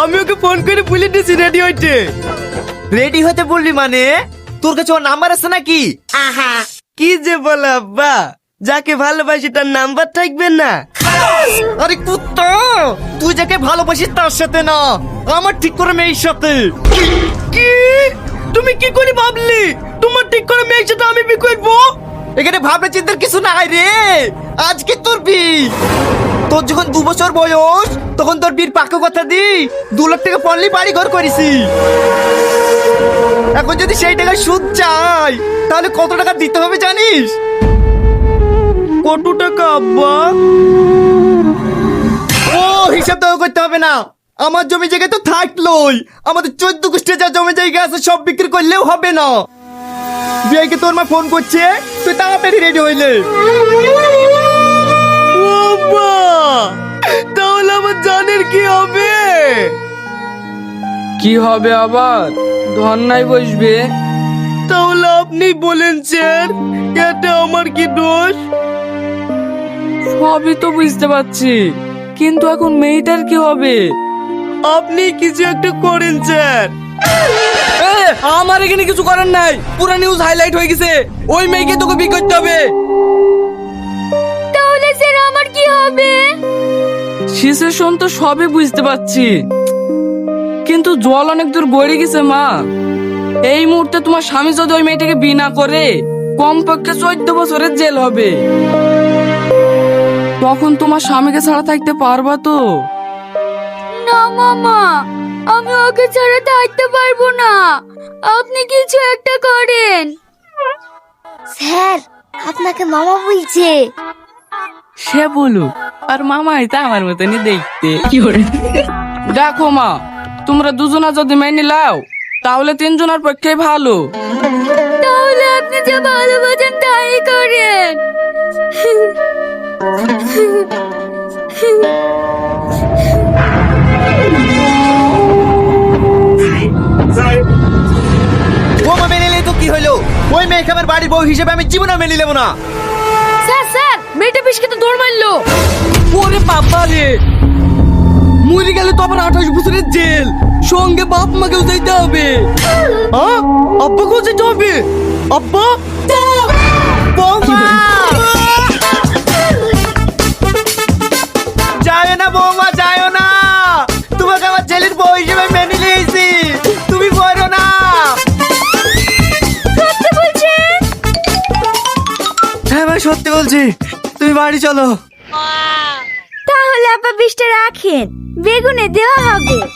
আমি ওকে ফোন করে বলে দিয়েছি রেডি হইতে। রেডি হতে বললি মানে? তোর কাছে ওর নাম্বার আছে নাকি? আহা কি যে বলো আব্বা। যাকে ভালোবাসি তার নাম্বার থাকবে না। আরে কুত্তা তুই যাকে ভালোবাসিস তার সাথে না। আমার ঠিক করে মেয়ের সাথে। কি? তুমি কি করে ভাবলি? তোমার ঠিক করে মেয়ের সাথে আমি বি করব? এখানে ভাবনা চিন্তার কিছু নাই রে। আজকে তোর বি তোর যখন দু বছর বয়স, তখন তোর বীর পাক্য কথা দি, দু লাখ টাকা পড়লি, বাড়ি ঘর করেছি। এখন যদি সেই টাকা সুদ চাই, তাহলে কত টাকা দিতে হবে জানিস? কত টাকা, আব্বা? ও, হিসাব তো করতে হবে না। আমার জমি জায়গা তো থাকলোই। আমাদের চোদ্দ গোষ্ঠী যা জমি জায়গা আছে, সব বিক্রি করলেও হবে না। বিয়েকে তোর মা ফোন করছে, তুই তাড়াতাড়ি রেডি হইলে। কি হবে? কি হবে আবার? ধন্যায় বসবে? তাহলে আপনি বলেন স্যার এতে আমার কি দোষ? সবই তো বুঝতে পারছি কিন্তু এখন মেয়েটার কি হবে? আপনি কিছু একটা করেন স্যার। এ, আমার এখানে কিছু করার নাই। পুরো নিউজ হাইলাইট হয়ে গেছে। ওই মেয়েকে তোকে বিয়ে করতে হবে। সিচুয়েশন তো সবই বুঝতে পারছি। কিন্তু জল অনেক দূর গড়ে গেছে মা। এই মুহূর্তে তোমার স্বামী যদি ওই মেয়েটাকে বিয়ে না করে কমপক্ষে চোদ্দ বছরের জেল হবে। তখন তোমার স্বামীকে ছাড়া থাকতে পারবা তো? না মামা আমি ওকে ছাড়া থাকতে পারব না। আপনি কিছু একটা করেন। স্যার আপনাকে মামা বলছে। সে বলুক আর মামাই তা আমার মতনই দেখতে। দেখো মা তোমরা দুজনা যদি মেনে লাও তাহলে তিনজনের পক্ষে ভালো। তাহলে আপনি যে ভালোবাসেন তাই করেন। ও মেনে নিলে তো কি হলো? ওই মেয়েকে আমার বাড়ির বউ হিসেবে আমি জীবনে মেনে নেব না। স্যার স্যার মেয়েটা বেশ তো দৌড় মারলো। ওরে বাবা রে। মরে গেলে তো আবার আঠাশ বছরের জেল। সঙ্গে বাপ মাকেও যাইতে হবে। আব্বা কেউ যেতে হবে। আব্বা? সত্যি বলছি তুমি বাড়ি চলো। তাহলে আপা বিষটা রাখেন বেগুনে দেওয়া হবে।